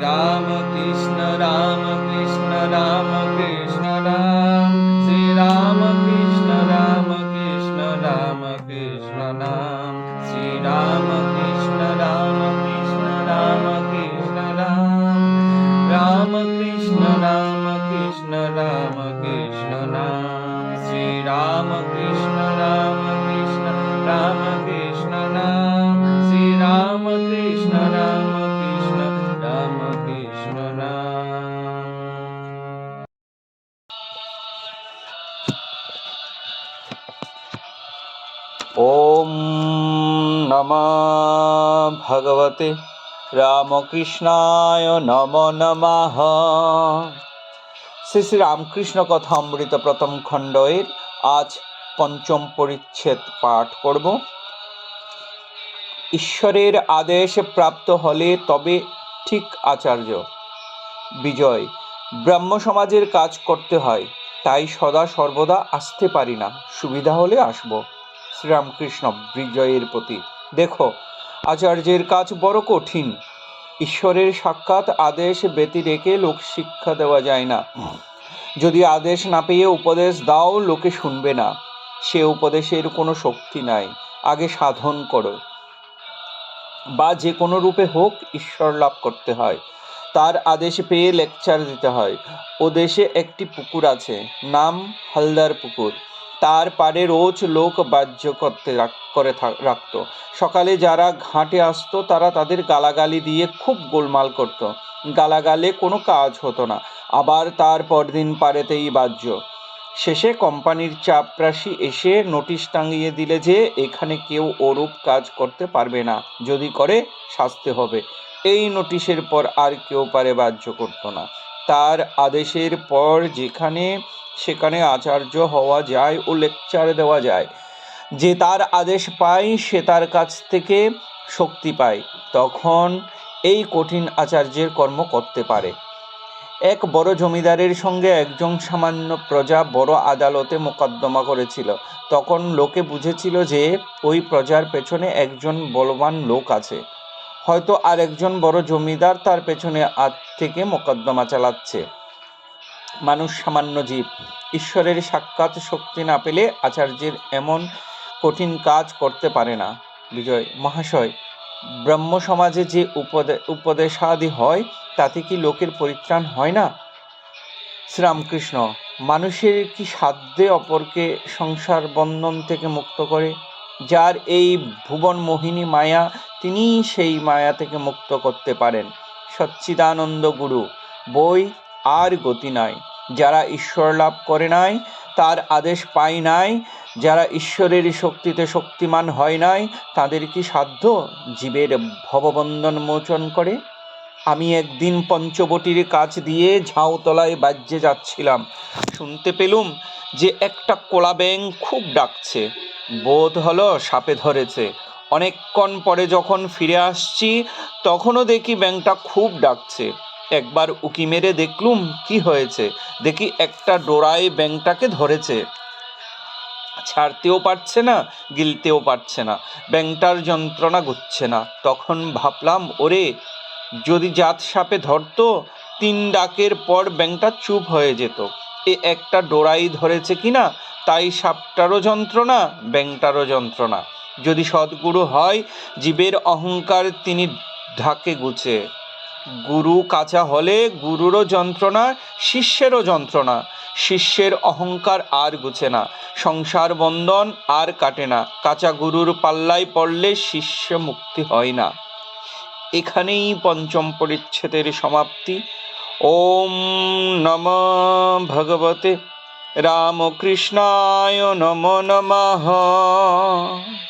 श्रीराम कृष्ण रामकृष्ण रामकृष्णरा श्रीराम कृष्ण रामकृष्ण रामकृष्ण राम। कृष्ण श्रीराम कृष्ण राम कृष्ण राम। कृष्ण राम राम कृष्ण राम। कृष्ण रामकृष्ण रामकृष्ण रामकृष्णरा श्रीराम कृष्ण ॐ नमः भगवते রামকৃষ্ণায় নম নমঃ শ্রী শ্রী রামকৃষ্ণ কথা অমৃত প্রথম খণ্ডের আজ পঞ্চম পরিচ্ছেদ পাঠ করব ঈশ্বরের আদেশ প্রাপ্ত হলে তবে ঠিক আচার্য বিজয় ব্রাহ্ম সমাজের কাজ করতে হয় তাই সদা সর্বদা আসতে পারি না সুবিধা হলে আসবো শ্রীরামকৃষ্ণ বিজয়ের প্রতি। দেখো, আচার্যের কাজ বড় কঠিন। ঈশ্বরের সাক্ষাৎ আদেশ ব্যতি রেখে লোক শিক্ষা দেওয়া যায় না। যদি আদেশ না পেয়ে উপদেশ দাও, লোকে শুনবে না। সে উপদেশের কোনো শক্তি নাই। আগে সাধন করো। বা যে কোনো রূপে হোক ঈশ্বর লাভ করতে হয়। তার আদেশ পেয়ে লেকচার দিতে হয়। ও দেশে একটি পুকুর আছে। নাম হালদার পুকুর। তার পাড়ে রোজ লোক বাহ্য করতে করে রাখতো। সকালে যারা ঘাটে আসতো, তারা তাদের গালাগালি দিয়ে খুব গোলমাল করত। গালাগালে কোনো কাজ হতো না। আবার তার পরদিন পাড়েতেই বাহ্য। শেষে কোম্পানির চাপরাশি এসে নোটিশ টাঙিয়ে দিলে যে এখানে কেউ ওরূপ কাজ করতে পারবে না। যদি করে, শাস্তি হবে। এই নোটিশের পর আর কেউ পারে বাহ্য করতো না। তার আদেশের পর যেখানে সেখানে আচার্য হওয়া যায় ও লেকচার দেওয়া যায়। যে তার আদেশ পায়, সে তার কাছ থেকে শক্তি পায়। তখন এই কঠিন আচার্যের কর্ম করতে পারে। এক বড় জমিদারের সঙ্গে একজন সামান্য প্রজা বড় আদালতে মোকদ্দমা করেছিল। তখন লোকে বুঝেছিল যে ওই প্রজার পেছনে একজন বলবান লোক আছে। হয়তো আরেকজন বড় জমিদার তার পেছনে আজ থেকে মোকদ্দমা চালাচ্ছে। মানুষ সামান্য জীব। ঈশ্বরের সাক্ষাৎ শক্তি না পেলে আচার্যের এমন কঠিন কাজ করতে পারে না। বিজয়, মহাশয়, ব্রহ্ম সমাজে যে উপদে, উপদেশাদি হয়, তাতে কি লোকের পরিত্রাণ হয় না? শ্রীরামকৃষ্ণ, মানুষের কি সাধ্যে অপরকে সংসার বন্ধন থেকে মুক্ত করে? যার এই ভুবন মোহিনী মায়া তিনি সেই মায়া থেকে মুক্ত করতে পারেন। সচ্চিদানন্দ গুরু, বই আর গতি নাই। যারা ঈশ্বর লাভ করে নাই, তার আদেশ পায় নাই। যারা ঈশ্বরের শক্তিতে শক্তিমান হয় নাই, তাদের কি সাধ্য জীবের ভববন্ধন মোচন করে? আমি একদিন পঞ্চবটির কাছ দিয়ে ঝাউতলায় বাজ্যে যাচ্ছিলাম। শুনতে পেলুম যে একটা কোলা ব্যাং খুব ডাকছে। বোধ হলো সাপে ধরেছে। অনেকক্ষণ পরে যখন ফিরে আসছি, তখনও দেখি ব্যাংটা খুব ডাকছে। একবার উকি মেরে দেখলুম, কি হয়েছে? দেখি একটা ডোরায় ব্যাংটাকে ধরেছে। ছাড়তেও পারছে না, গিলতেও পারছে না ব্যাংটার যন্ত্রণা ঘুরছে না। তখন ভাবলাম, ওরে, যদি জাত সাপে ধরতো, তিন ডাকের পর ব্যাংটা চুপ হয়ে যেত। এ একটা ডোরাই ধরেছে কিনা, তাই সাপটারও যন্ত্রণা ব্যাংটারও যন্ত্রণা। যদি সদ্গুরু হয়, জীবের অহংকার তিনি ঢাকে গুছে। গুরু কাঁচা হলে গুরুরও যন্ত্রণা, শিষ্যেরও যন্ত্রণা। শিষ্যের অহংকার আর গুছে না, সংসার বন্ধন আর কাটে না। কাঁচা গুরুর পাল্লায় পড়লে শিষ্য মুক্তি হয় না। এখানেই পঞ্চম পরিচ্ছেদের সমাপ্তি। ওম নম ভগবতে। রামকৃষ্ণায় নম নমঃ।